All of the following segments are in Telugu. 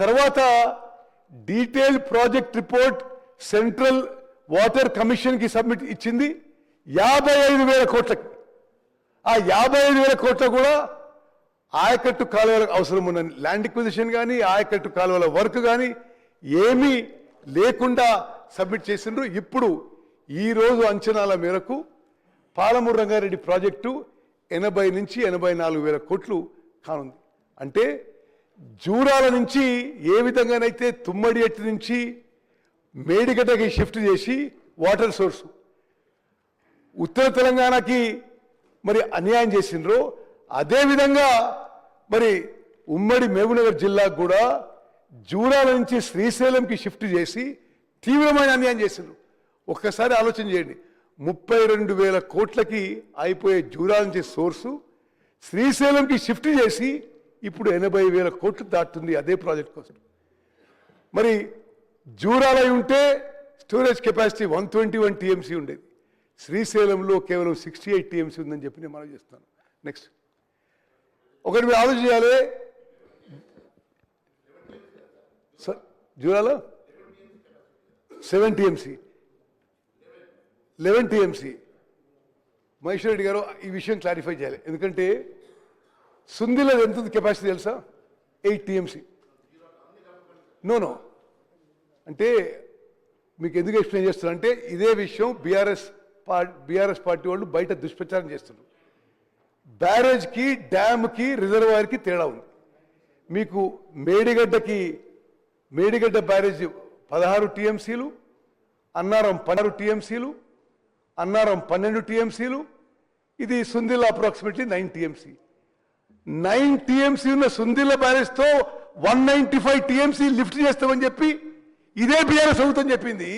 తర్వాత detail project report central water కమిషన్కి సబ్మిట్ ఇచ్చింది. యాభై ఐదు వేల కోట్లకి. ఆ యాభై ఐదు వేల కోట్ల కూడా ఆయకట్టు కాలువలకు అవసరం ఉన్న ల్యాండ్ ఎక్విజిషన్ కానీ ఆయకట్టు కాలువల వర్క్ కానీ ఏమీ లేకుండా సబ్మిట్ చేసిండ్రు. ఇప్పుడు ఈ రోజు అంచనాల మేరకు పాలమూరు రంగారెడ్డి ప్రాజెక్టు ఎనభై నుంచి ఎనభై నాలుగు వేల కోట్లు కానుంది. అంటే జూరాల నుంచి ఏ విధంగానైతే తుమ్మడి ఎట్టు నుంచి మేడిగడ్డకి షిఫ్ట్ చేసి వాటర్ సోర్సు. ఉత్తర తెలంగాణకి మరి అన్యాయం చేసిండ్రో అదేవిధంగా మరి ఉమ్మడి మహబూబ్నగర్ జిల్లాకు కూడా జూరాల నుంచి శ్రీశైలంకి షిఫ్ట్ చేసి తీవ్రమైన అన్యాయం చేసిండ్రు. ఒక్కసారి ఆలోచన చేయండి. ముప్పై రెండు వేల కోట్లకి అయిపోయే జూరాల నుంచి సోర్సు శ్రీశైలంకి షిఫ్ట్ చేసి ఇప్పుడు ఎనభై వేల కోట్లు దాటుతుంది అదే ప్రాజెక్ట్ కోసం. మరి జూరాలై ఉంటే storage capacity one twenty one TMC ఉండేది. శ్రీశైలంలో కేవలం సిక్స్టీ ఎయిట్ టీఎంసీ ఉందని చెప్పి నేను మనం చేస్తాను. నెక్స్ట్ ఒకటి మీరు ఆలోచన చేయాలి. స- జూరాలో? Seven TMC. Eleven TMC. Maheshwar Reddy గారు ఈ విషయం క్లారిఫై చేయాలి. ఎందుకంటే సుందిలో ఎంత ఉంది కెపాసిటీ తెలుసా? Eight TMC. No no. అంటే మీకు ఎందుకు ఎక్స్ప్లెయిన్ చేస్తున్నా అంటే ఇదే విషయం బీఆర్ఎస్ పార్టీ బీఆర్ఎస్ పార్టీ వాళ్ళు బయట దుష్ప్రచారం చేస్తున్నారు. బ్యారేజ్కి డ్యామ్కి రిజర్వాయర్కి తేడా ఉంది. మీకు మేడిగడ్డకి మేడిగడ్డ బ్యారేజ్ పదహారు టీఎంసీలు అన్నారం పన్నెండు టీఎంసీలు అన్నారం పన్నెండు టీఎంసీలు ఇది Sundilla approximately nine TMC. Nine TMC ఉన్న సుందిల్ల బ్యారేజ్తో one ninety five TMC lift చేస్తామని చెప్పి ఇదే బీఆర్ఎస్ అవుతుందని చెప్పింది.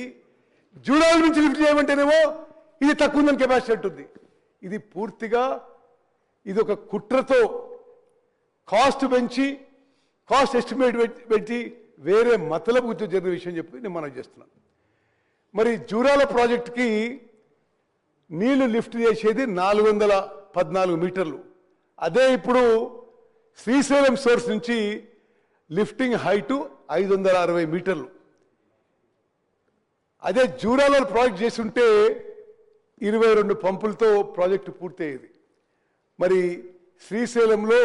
జూడాల నుంచి లిఫ్ట్ చేయమంటేనేమో ఇది తక్కువ ఉందని కెపాసిటీ ఉంటుంది ఇది పూర్తిగా ఇది ఒక కుట్రతో కాస్ట్ పెంచి కాస్ట్ ఎస్టిమేట్ పెట్టి వేరే మతలబు జరిగిన విషయం చెప్పి నేను మనం చేస్తున్నాను. మరి జూరాల ప్రాజెక్టుకి నీళ్ళు లిఫ్ట్ చేసేది నాలుగు వందల పద్నాలుగు మీటర్లు. అదే ఇప్పుడు శ్రీశైలం సోర్స్ నుంచి లిఫ్టింగ్ హైటు ఐదు వందల అరవై మీటర్లు. అదే జూరాలో ప్రాజెక్ట్ చేసి ఉంటే ఇరవై రెండు పంపులతో ప్రాజెక్టు పూర్తయ్యేది. మరి శ్రీశైలంలో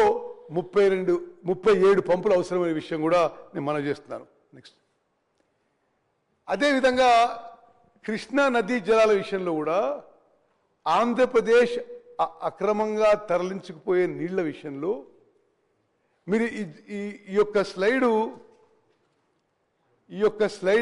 ముప్పై రెండు ముప్పై ఏడు పంపులు అవసరమైన విషయం కూడా నేను మనం చేస్తున్నాను. నెక్స్ట్ అదేవిధంగా కృష్ణా నదీ జలాల విషయంలో కూడా ఆంధ్రప్రదేశ్ అక్రమంగా తరలించుకుపోయే నీళ్ళ విషయంలో మీరు ఈ- ఈ ఈ యొక్క స్లైడు ఈ యొక్క స్లైడ్